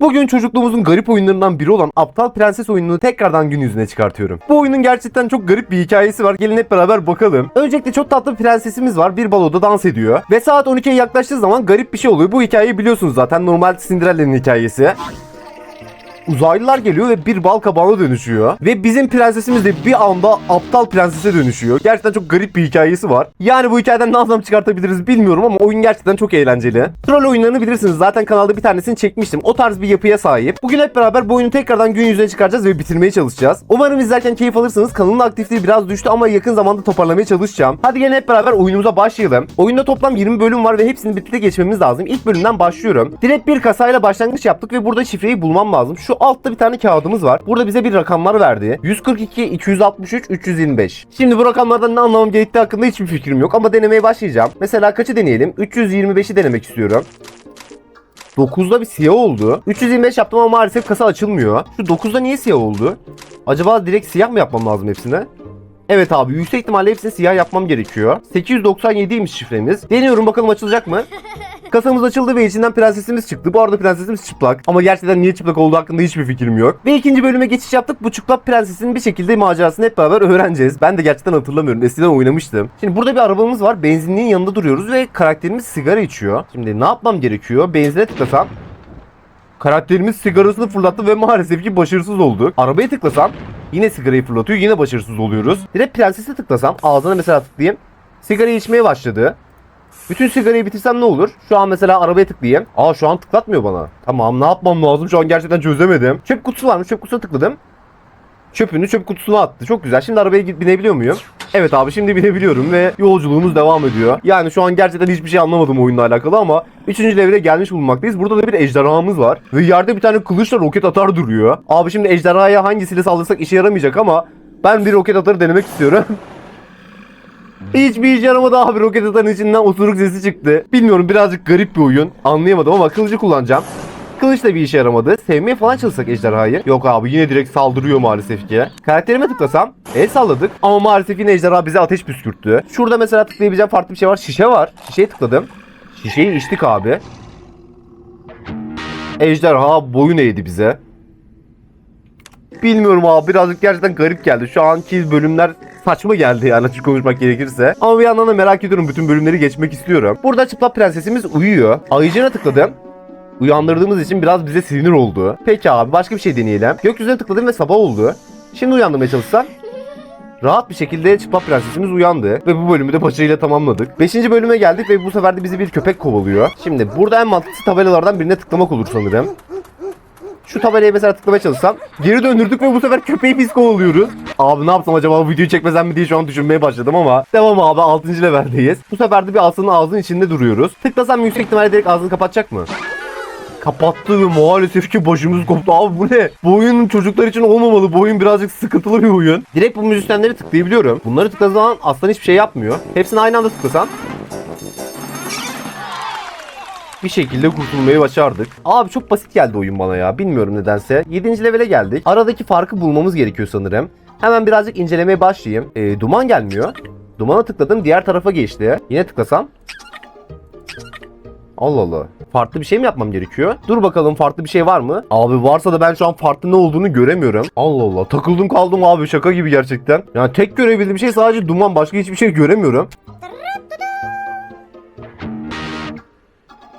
Bugün çocukluğumuzun garip oyunlarından biri olan Aptal Prenses oyununu tekrardan gün yüzüne çıkartıyorum. Bu oyunun gerçekten çok garip bir hikayesi var. Gelin hep beraber bakalım. Öncelikle çok tatlı bir prensesimiz var. Bir baloda dans ediyor. Ve saat 12'ye yaklaştığı zaman garip bir şey oluyor. Bu hikayeyi biliyorsunuz zaten. Normal Cinderella'nın hikayesi. Uzaylılar geliyor ve bir bal kabağına dönüşüyor. Ve bizim prensesimiz de bir anda aptal prensese dönüşüyor. Gerçekten çok garip bir hikayesi var. Yani bu hikayeden ne anlam çıkartabiliriz bilmiyorum ama oyun gerçekten çok eğlenceli. Troll oyunlarını bilirsiniz. Zaten kanalda bir tanesini çekmiştim. O tarz bir yapıya sahip. Bugün hep beraber bu oyunu tekrardan gün yüzüne çıkaracağız ve bitirmeye çalışacağız. Umarım izlerken keyif alırsınız. Kanalın aktifliği biraz düştü ama yakın zamanda toparlamaya çalışacağım. Hadi gelin hep beraber oyunumuza başlayalım. Oyunda toplam 20 bölüm var ve hepsini birlikte geçmemiz lazım. İlk bölümden başlıyorum. Direkt bir kasayla başlangıç yaptık ve burada şifreyi bulmam lazım. Şu altta bir tane kağıdımız var. Burada bize bir rakamlar verdi. 142, 263, 325. Şimdi bu rakamlardan ne anlamam gerektiği hakkında hiçbir fikrim yok ama denemeye başlayacağım. Mesela kaçı deneyelim? 325'i denemek istiyorum. 9'da bir siyah oldu. 325 yaptım ama maalesef kasa açılmıyor. Şu 9'da niye siyah oldu? Acaba direkt siyah mı yapmam lazım hepsine? Evet abi yüksek ihtimalle hepsini siyah yapmam gerekiyor. 897'ymiş şifremiz. Deniyorum bakalım açılacak mı? Kasamız açıldı ve içinden prensesimiz çıktı. Bu arada prensesimiz çıplak. Ama gerçekten niye çıplak olduğu hakkında hiçbir fikrim yok. Ve ikinci bölüme geçiş yaptık. Bu çıplak prensesin bir şekilde macerasını hep beraber öğreneceğiz. Ben de gerçekten hatırlamıyorum. Eskiden oynamıştım. Şimdi burada bir arabamız var. Benzinliğin yanında duruyoruz ve karakterimiz sigara içiyor. Şimdi ne yapmam gerekiyor? Benzine tıklasam Karakterimiz sigarasını fırlattı ve maalesef ki başarısız olduk. Arabaya tıklasam yine sigarayı fırlatıyor yine başarısız oluyoruz. Direkt prensese tıklasam ağzına mesela tıklayayım. Sigarayı içmeye başladı. Bütün sigarayı bitirsem ne olur? Şu an mesela arabaya tıklayayım. Aa şu an tıklatmıyor bana. Tamam ne yapmam lazım şu an gerçekten çözemedim. Çöp kutusu varmış çöp kutusuna tıkladım. Çöpünü çöp kutusuna attı. Çok güzel. Şimdi arabaya binebiliyor muyum? Evet abi şimdi binebiliyorum ve yolculuğumuz devam ediyor. Yani şu an gerçekten hiçbir şey anlamadım oyunla alakalı ama 3. levre gelmiş bulunmaktayız. Burada da bir ejderhamız var. Ve yerde bir tane kılıçla roket atar duruyor. Abi şimdi ejderhaya hangisiyle saldırsak işe yaramayacak ama ben bir roket atarı denemek istiyorum. Hiçbir işe yaramadı abi roket atarın içinden osuruk sesi çıktı. Bilmiyorum birazcık garip bir oyun. Anlayamadım ama kılıcı kullanacağım. Kılıç da bir işe yaramadı. Sevmeye falan çalışsak ejderhayı. Yok abi yine direkt saldırıyor maalesef ki. Karakterime tıklasam el salladık ama maalesef yine ejderha bize ateş püskürttü. Şurada mesela tıklayabileceğim farklı bir şey var. Şişe var. Şişeye tıkladım. Şişeyi içtik abi. Ejderha boyun eğdi bize. Bilmiyorum abi birazcık gerçekten garip geldi. Şu anki bölümler saçma geldi yani açık konuşmak gerekirse. Ama bir yandan da merak ediyorum bütün bölümleri geçmek istiyorum. Burada çıplak prensesimiz uyuyor. Ayıcına tıkladım. Uyandırdığımız için biraz bize sinir oldu. Peki abi başka bir şey deneyelim. Gökyüzüne tıkladım ve sabah oldu. Şimdi uyandırmaya çalışsam Rahat bir şekilde çıplak prensesimiz uyandı ve bu bölümü de başarıyla tamamladık. 5. bölüme geldik ve bu sefer de bizi bir köpek kovalıyor. Şimdi burada en mantıklı tabelalardan birine tıklamak olur sanırım. Şu tabelaya mesela tıklamaya çalışsam geri döndürdük ve bu sefer köpeği biz kovalıyoruz. Abi ne yapsam acaba bu videoyu çekmesem mi diye şu an düşünmeye başladım ama devam abi 6. leveldeyiz. Bu sefer de bir aslanın ağzının içinde duruyoruz. Tıklasam yüksek ihtimalle direkt ağzını kapatacak mı? Kapattı ve maalesef ki başımız koptu. Abi bu ne? Bu oyun çocuklar için olmamalı. Bu oyun birazcık sıkıntılı bir oyun. Direkt bu müzisyenleri tıklayabiliyorum. Bunları tıkladığım zaman aslan hiçbir şey yapmıyor. Hepsini aynı anda tıklasam bir şekilde kurtulmayı başardık. Abi çok basit geldi oyun bana ya. Bilmiyorum nedense. 7. levele geldik. Aradaki farkı bulmamız gerekiyor sanırım. Hemen birazcık incelemeye başlayayım. Ee, duman gelmiyor. Dumana tıkladım diğer tarafa geçti. Yine tıklasam. Allah Allah. Farklı bir şey mi yapmam gerekiyor? Dur bakalım farklı bir şey var mı? Abi varsa da ben şu an farklı ne olduğunu göremiyorum. Allah Allah. Takıldım kaldım abi şaka gibi gerçekten. Yani tek görebildiğim şey sadece duman. Başka hiçbir şey göremiyorum.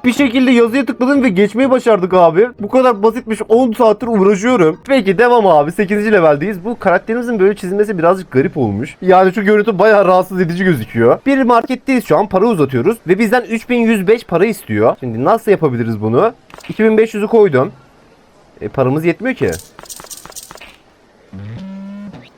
Bir şekilde yazıya tıkladım ve geçmeyi başardık abi. Bu kadar basitmiş 10 saattir uğraşıyorum. Peki devam abi 8. leveldeyiz. Bu karakterimizin böyle çizilmesi birazcık garip olmuş. Yani şu görüntü bayağı rahatsız edici gözüküyor. Bir marketteyiz şu an para uzatıyoruz. Ve bizden 3105 para istiyor. Şimdi nasıl yapabiliriz bunu? 2500'ü koydum. E, paramız yetmiyor ki.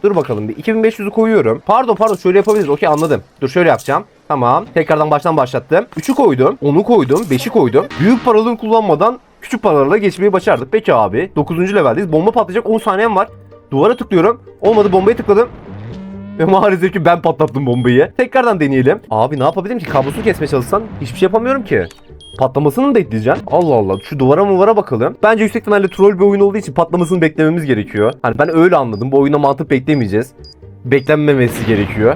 Dur bakalım bir 2500'ü koyuyorum. Pardon pardon şöyle yapabiliriz. Okey anladım. Dur şöyle yapacağım. Tamam. Tekrardan baştan başlattım. 3'ü koydum. 10'u koydum. 5'i koydum. Büyük paralarını kullanmadan küçük paralarla geçmeyi başardık. Peki abi. 9. leveldeyiz. Bomba patlayacak 10 saniyem var. Duvara tıklıyorum. Olmadı bombayı tıkladım. Ve maalesef ki ben patlattım bombayı. Tekrardan deneyelim. Abi ne yapabilirim ki? Kablosunu kesmeye çalışsan hiçbir şey yapamıyorum ki. Patlamasını mı bekleyeceksin? Allah Allah. Şu duvara muvara bakalım. Bence yüksek ihtimalle troll bir oyun olduğu için patlamasını beklememiz gerekiyor. Hani ben öyle anladım. Bu oyuna mantık beklemeyeceğiz. Beklenmemesi gerekiyor.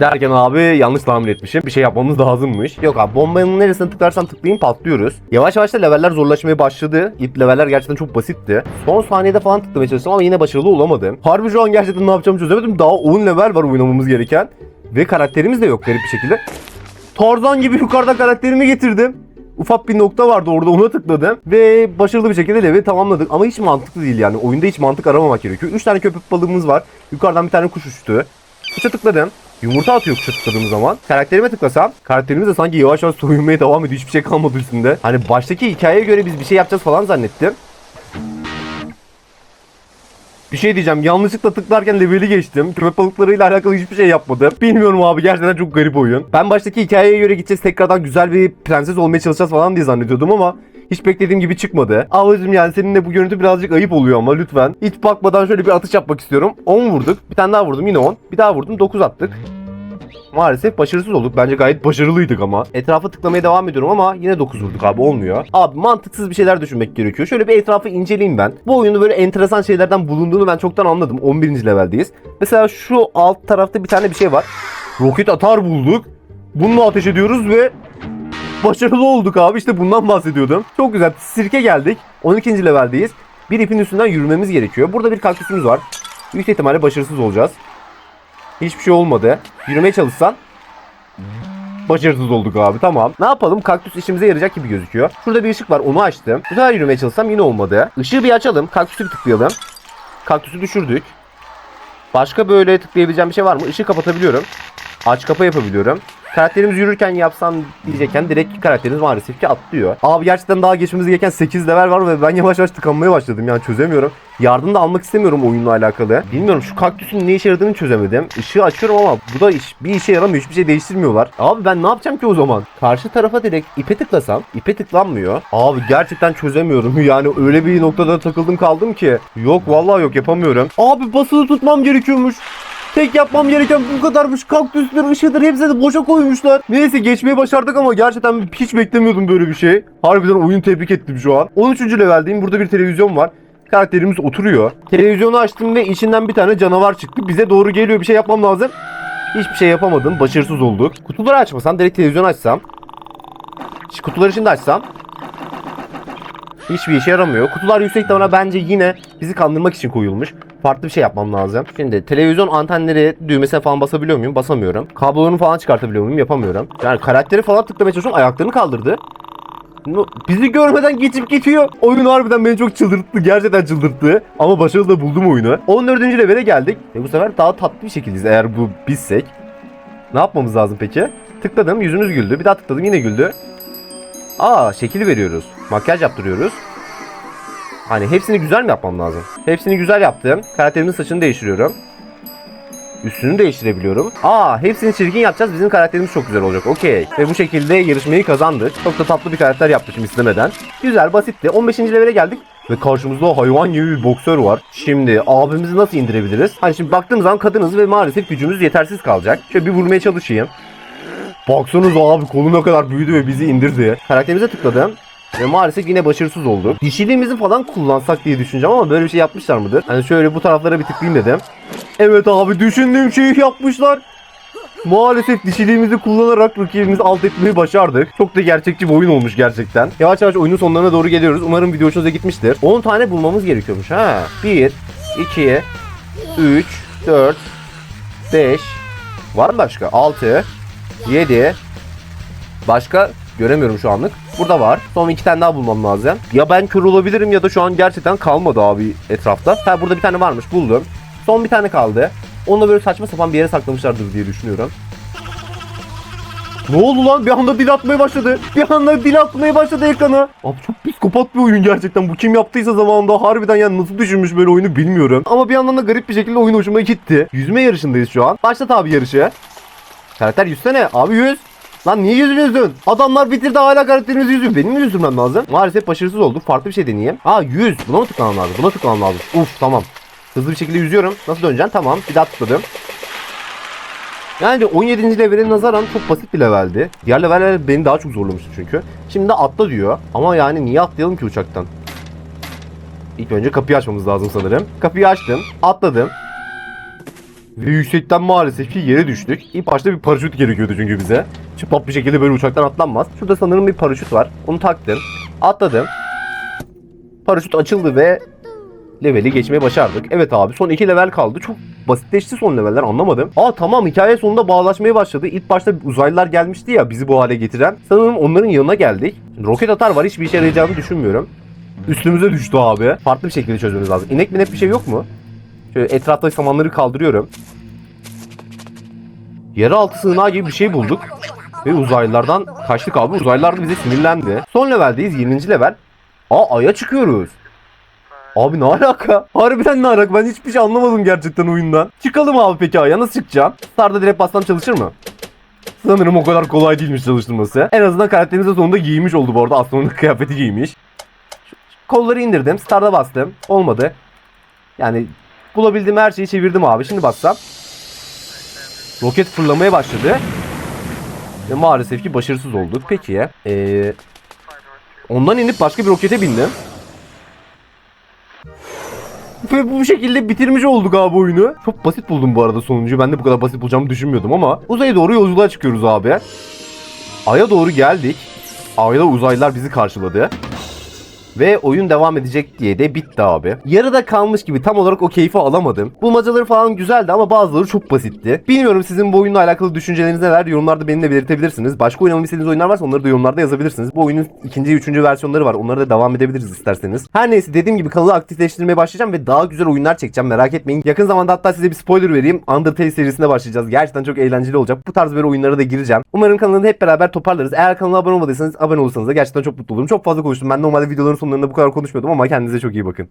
Derken abi yanlış tahmin etmişim. Bir şey yapmamız lazımmış. Yok abi bombanın neresine tıklarsan tıklayayım patlıyoruz. Yavaş yavaş da leveller zorlaşmaya başladı. İlk leveller gerçekten çok basitti. Son saniyede falan tıklamaya çalıştım ama yine başarılı olamadım. Harbi şu an gerçekten ne yapacağımı çözemedim. Daha 10 level var oynamamız gereken. Ve karakterimiz de yok garip bir şekilde. Tarzan gibi yukarıda karakterimi getirdim. Ufak bir nokta vardı orada ona tıkladım. Ve başarılı bir şekilde level tamamladık. Ama hiç mantıklı değil yani. Oyunda hiç mantık aramamak gerekiyor. 3 tane köpek balığımız var. Yukarıdan bir tane kuş uçtu. Kuşa tıkladım. Yumurta atıyor kuşa zaman. Karakterime tıklasam karakterimiz de sanki yavaş yavaş soyunmaya devam ediyor. Hiçbir şey kalmadı üstünde. Hani baştaki hikayeye göre biz bir şey yapacağız falan zannettim. Bir şey diyeceğim. Yanlışlıkla tıklarken leveli geçtim. Köpek balıklarıyla alakalı hiçbir şey yapmadım. Bilmiyorum abi gerçekten çok garip oyun. Ben baştaki hikayeye göre gideceğiz tekrardan güzel bir prenses olmaya çalışacağız falan diye zannediyordum ama hiç beklediğim gibi çıkmadı. Ablacım yani seninle bu görüntü birazcık ayıp oluyor ama lütfen. Hiç bakmadan şöyle bir atış yapmak istiyorum. 10 vurduk. Bir tane daha vurdum yine 10. Bir daha vurdum 9 attık. Maalesef başarısız olduk. Bence gayet başarılıydık ama. Etrafa tıklamaya devam ediyorum ama yine 9 vurduk abi olmuyor. Abi mantıksız bir şeyler düşünmek gerekiyor. Şöyle bir etrafı inceleyeyim ben. Bu oyunu böyle enteresan şeylerden bulunduğunu ben çoktan anladım. 11. leveldeyiz. Mesela şu alt tarafta bir tane bir şey var. Roket atar bulduk. Bununla ateş ediyoruz ve başarılı olduk abi. İşte bundan bahsediyordum. Çok güzel. Sirke geldik. 12. leveldeyiz. Bir ipin üstünden yürümemiz gerekiyor. Burada bir kaktüsümüz var. Büyük ihtimalle başarısız olacağız. Hiçbir şey olmadı. Yürümeye çalışsan Başarısız olduk abi tamam. Ne yapalım kaktüs işimize yarayacak gibi gözüküyor. Şurada bir ışık var onu açtım. Bu sefer yürümeye çalışsam yine olmadı. Işığı bir açalım. Kaktüsü bir tıklayalım. Kaktüsü düşürdük. Başka böyle tıklayabileceğim bir şey var mı? Işığı kapatabiliyorum. Aç kapa yapabiliyorum. Karakterimiz yürürken yapsam diyecekken direkt karakterimiz maalesef ki atlıyor. Abi gerçekten daha geçmemiz gereken 8 level var ve ben yavaş yavaş tıkanmaya başladım yani çözemiyorum. Yardım da almak istemiyorum oyunla alakalı. Bilmiyorum şu kaktüsün ne işe yaradığını çözemedim. Işığı açıyorum ama bu da iş, bir işe yaramıyor. Hiçbir şey değiştirmiyorlar. Abi ben ne yapacağım ki o zaman? Karşı tarafa direkt ipe tıklasam ipe tıklanmıyor. Abi gerçekten çözemiyorum. Yani öyle bir noktada takıldım kaldım ki. Yok vallahi yok yapamıyorum. Abi basılı tutmam gerekiyormuş. Tek yapmam gereken bu kadarmış. Kaktüsler, ışıdır hepsini boşa koymuşlar. Neyse geçmeyi başardık ama gerçekten hiç beklemiyordum böyle bir şey. Harbiden oyun tebrik ettim şu an. 13. leveldeyim. Burada bir televizyon var. Karakterimiz oturuyor. Televizyonu açtım ve içinden bir tane canavar çıktı. Bize doğru geliyor. Bir şey yapmam lazım. Hiçbir şey yapamadım. Başarısız olduk. Kutuları açmasam, direkt televizyon açsam. Kutuları şimdi açsam. Hiçbir işe yaramıyor. Kutular yüksek ihtimalle bence yine bizi kandırmak için koyulmuş. Farklı bir şey yapmam lazım. Şimdi televizyon antenleri düğmesine falan basabiliyor muyum? Basamıyorum. Kablolarını falan çıkartabiliyor muyum? Yapamıyorum. Yani karakteri falan tıklamaya çalışıyorum. Ayaklarını kaldırdı. Bizi görmeden geçip gidiyor. Oyun harbiden beni çok çıldırttı. Gerçekten çıldırttı. Ama başarılı da buldum oyunu. 14. levele geldik. Ve bu sefer daha tatlı bir şekildeyiz eğer bu bizsek. Ne yapmamız lazım peki? Tıkladım yüzümüz güldü. Bir daha tıkladım yine güldü. Aa şekil veriyoruz. Makyaj yaptırıyoruz. Hani hepsini güzel mi yapmam lazım? Hepsini güzel yaptım. Karakterimin saçını değiştiriyorum. Üstünü değiştirebiliyorum. Aa hepsini çirkin yapacağız. Bizim karakterimiz çok güzel olacak. Okey. Ve bu şekilde yarışmayı kazandık. Çok da tatlı bir karakter yapmışım istemeden. Güzel basitti. 15. levele geldik. Ve karşımızda hayvan gibi bir boksör var. Şimdi abimizi nasıl indirebiliriz? Hani şimdi baktığım zaman kadınız ve maalesef gücümüz yetersiz kalacak. Şöyle bir vurmaya çalışayım. Baksanıza abi kolu ne kadar büyüdü ve bizi indirdi. Karakterimize tıkladım. Ve maalesef yine başarısız olduk. Dişiliğimizi falan kullansak diye düşüneceğim ama böyle bir şey yapmışlar mıdır? Hani şöyle bu taraflara bir tıklayayım dedim. Evet abi düşündüğüm şeyi yapmışlar. Maalesef dişiliğimizi kullanarak rakibimizi alt etmeyi başardık. Çok da gerçekçi bir oyun olmuş gerçekten. Yavaş yavaş oyunun sonlarına doğru geliyoruz. Umarım video hoşunuza gitmiştir. 10 tane bulmamız gerekiyormuş ha. 1, 2, 3, 4, 5, var mı başka? 6, 7, Başka göremiyorum şu anlık. Burada var. Son iki tane daha bulmam lazım. Ya ben kör olabilirim ya da şu an gerçekten kalmadı abi etrafta. Ha burada bir tane varmış buldum. Son bir tane kaldı. Onu da böyle saçma sapan bir yere saklamışlardır diye düşünüyorum. Ne oldu lan? Bir anda dil atmaya başladı. Bir anda dil atmaya başladı ekrana. Abi çok psikopat bir oyun gerçekten. Bu kim yaptıysa zamanında harbiden yani nasıl düşünmüş böyle oyunu bilmiyorum. Ama bir yandan da garip bir şekilde oyun hoşuma gitti. Yüzme yarışındayız şu an. Başlat abi yarışı. Karakter yüzsene. Abi yüz. Lan niye yüzünü yüzdün? Adamlar bitirdi hala karakterimizi yüzüyor. Benim mi lazım? Maalesef başarısız olduk. Farklı bir şey deneyeyim. Aa 100. Buna mı tıklamam lazım? Buna tıklamam lazım. Uf tamam. Hızlı bir şekilde yüzüyorum. Nasıl döneceksin? Tamam. Bir daha tıkladım. Yani 17. levele nazaran çok basit bir leveldi. Diğer leveller beni daha çok zorlamıştı çünkü. Şimdi de atla diyor. Ama yani niye atlayalım ki uçaktan? İlk önce kapıyı açmamız lazım sanırım. Kapıyı açtım. Atladım. Ve yüksekten maalesef ki yere düştük. İlk başta bir paraşüt gerekiyordu çünkü bize. Çıplak bir şekilde böyle uçaktan atlanmaz. Şurada sanırım bir paraşüt var. Onu taktım. Atladım. Paraşüt açıldı ve leveli geçmeyi başardık. Evet abi son iki level kaldı. Çok basitleşti son leveller anlamadım. Aa tamam hikaye sonunda bağlaşmaya başladı. İlk başta uzaylılar gelmişti ya bizi bu hale getiren. Sanırım onların yanına geldik. Roket atar var hiçbir işe yarayacağını düşünmüyorum. Üstümüze düştü abi. Farklı bir şekilde çözmemiz lazım. İnek mi bir şey yok mu? Şöyle etraftaki samanları kaldırıyorum. Yeraltı sığınağı gibi bir şey bulduk. Ve uzaylılardan kaçtık abi. Uzaylılar da bize sinirlendi. Son leveldeyiz 20. level. Aa aya çıkıyoruz. Abi ne alaka? Harbiden ne alaka? Ben hiçbir şey anlamadım gerçekten oyundan. Çıkalım abi peki aya nasıl çıkacağım? Star'da direkt bassam çalışır mı? Sanırım o kadar kolay değilmiş çalıştırması. En azından karakterimiz sonunda giymiş oldu bu arada. Astronot kıyafeti giymiş. Kolları indirdim. Start'a bastım. Olmadı. Yani bulabildiğim her şeyi çevirdim abi. Şimdi bassam. Roket fırlamaya başladı. Ve maalesef ki başarısız olduk. Peki. Ee, ondan inip başka bir rokete bindim. Ve bu şekilde bitirmiş olduk abi oyunu. Çok basit buldum bu arada sonuncuyu. Ben de bu kadar basit bulacağımı düşünmüyordum ama. Uzaya doğru yolculuğa çıkıyoruz abi. Ay'a doğru geldik. Ay'da uzaylılar bizi karşıladı. Ve oyun devam edecek diye de bitti abi. Yarıda kalmış gibi tam olarak o keyfi alamadım. Bulmacaları falan güzeldi ama bazıları çok basitti. Bilmiyorum sizin bu oyunla alakalı düşünceleriniz neler? Yorumlarda benimle belirtebilirsiniz. Başka oynamamı istediğiniz oyunlar varsa onları da yorumlarda yazabilirsiniz. Bu oyunun ikinci, üçüncü versiyonları var. Onlara da devam edebiliriz isterseniz. Her neyse dediğim gibi kanalı aktifleştirmeye başlayacağım ve daha güzel oyunlar çekeceğim. Merak etmeyin. Yakın zamanda hatta size bir spoiler vereyim. Undertale serisine başlayacağız. Gerçekten çok eğlenceli olacak. Bu tarz böyle oyunlara da gireceğim. Umarım kanalını hep beraber toparlarız. Eğer kanala abone olmadıysanız abone olursanız da gerçekten çok mutlu olurum. Çok fazla konuştum. Ben normalde videoların sonlarında bu kadar konuşmuyordum ama kendinize çok iyi bakın.